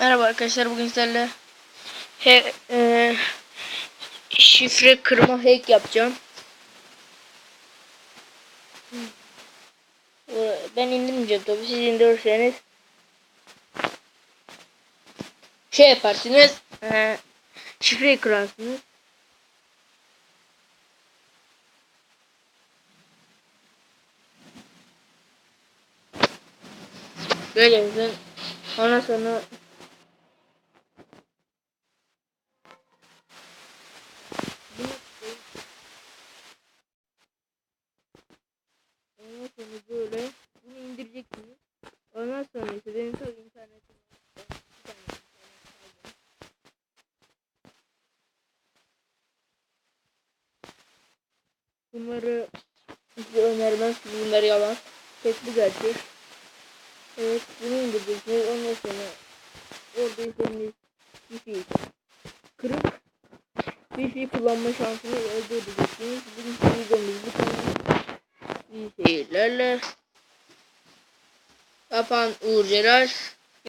Merhaba arkadaşlar bugün sizlerle he, e, şifre kırma hack yapacağım. Ben indirmeyeceğim tabii siz indirirseniz şey yaparsınız e, şifreyi kırarsınız. Böyle. Ondan sonra Ondan sonra böyle bunu indireceksiniz. Ondan sonra ise benim çok internetim var. Bir tane internet aldım. Bunları size önermem çünkü bunlar yalan. Tekli gerçek. Evet bunu indireceksiniz. Ondan sonra orada istediğiniz wifi kırıp wifi kullanma şansını elde edeceksiniz. Bugünkü videomuz bu kadar. İyi seyirlerle. Yapan Uğur Celal.